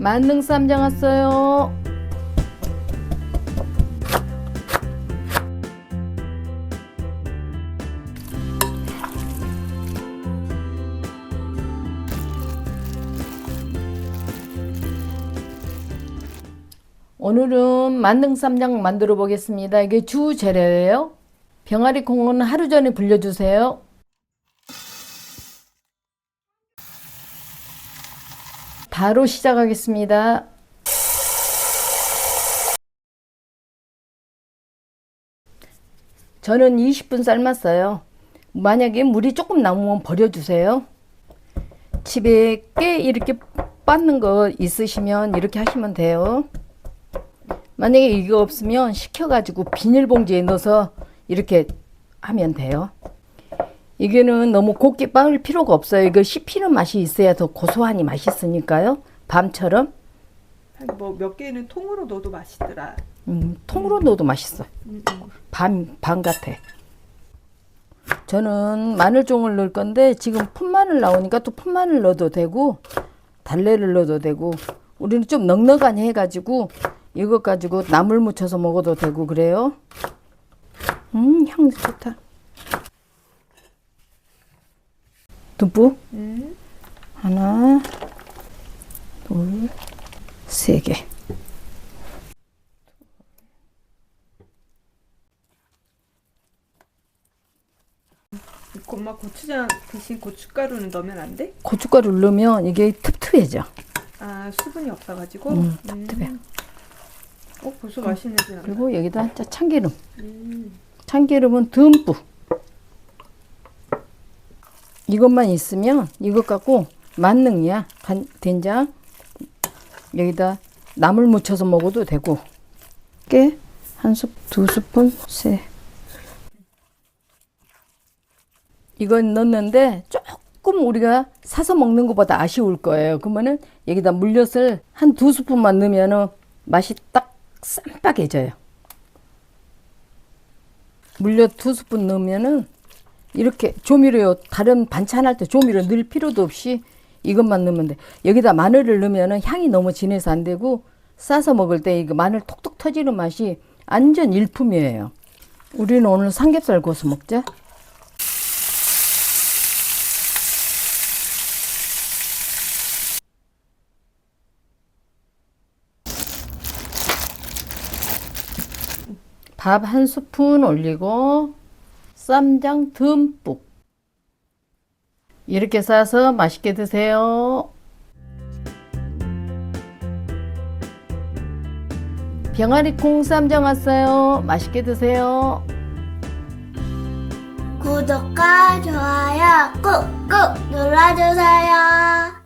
만능 쌈장 왔어요. 오늘은 만능 쌈장 만들어 보겠습니다. 이게 주 재료예요. 병아리 콩은 하루 전에 불려주세요. 바로 시작하겠습니다. 저는 20분 삶았어요. 만약에 물이 조금 남으면 버려주세요. 집에 깨 이렇게 빻는 거 있으시면 이렇게 하시면 돼요. 만약에 이거 없으면 식혀가지고 비닐봉지에 넣어서 이렇게 하면 돼요. 이게는 너무 곱게 빻을 필요가 없어요. 이거 씹히는 맛이 있어야 더 고소하니 맛있으니까요. 밤처럼 뭐 몇 개는 통으로 넣어도 맛있더라. 음, 통으로 넣어도 맛있어. 음, 음. 밤, 밤 같아. 저는 마늘종을 넣을 건데 지금 풋마늘 나오니까 또 풋마늘 넣어도 되고 달래를 넣어도 되고 우리는 좀 넉넉하니 해가지고 이것 가지고 나물 무쳐서 먹어도 되고 그래요. 음, 향 좋다. 듬뿍 음. 하나, 둘, 세 개. 엄마 고추장 대신 고춧가루는 넣으면 안 돼? 고춧가루를 넣으면 이게 텁텁해져. 아 수분이 없어가지고. 음, 텁텁해. 어 벌써 맛있는 냄새 난다. 그리고 여기다 자, 참기름. 음. 참기름은 듬뿍. 이것만 있으면 이것 갖고 만능이야. 간, 된장. 여기다 나물 묻혀서 먹어도 되고. 깨 한 스, 두 스푼, 세. 이건 넣는데 조금 우리가 사서 먹는 것보다 아쉬울 거예요. 그러면은 여기다 물엿을 한 두 스푼만 넣으면은 맛이 딱 쌈박해져요. 물엿 두 스푼 넣으면은 이렇게 조미료 다른 반찬 할 때 조미료 넣을 필요도 없이 이것만 넣으면 돼. 여기다 마늘을 넣으면은 향이 너무 진해서 안 되고 싸서 먹을 때 이거 마늘 톡톡 터지는 맛이 완전 일품이에요. 우리는 오늘 삼겹살 구워서 먹자. 밥 한 스푼 올리고 쌈장 듬뿍 이렇게 싸서 맛있게 드세요. 병아리 콩 쌈장 왔어요. 맛있게 드세요. 구독과 좋아요 꾹꾹 눌러주세요.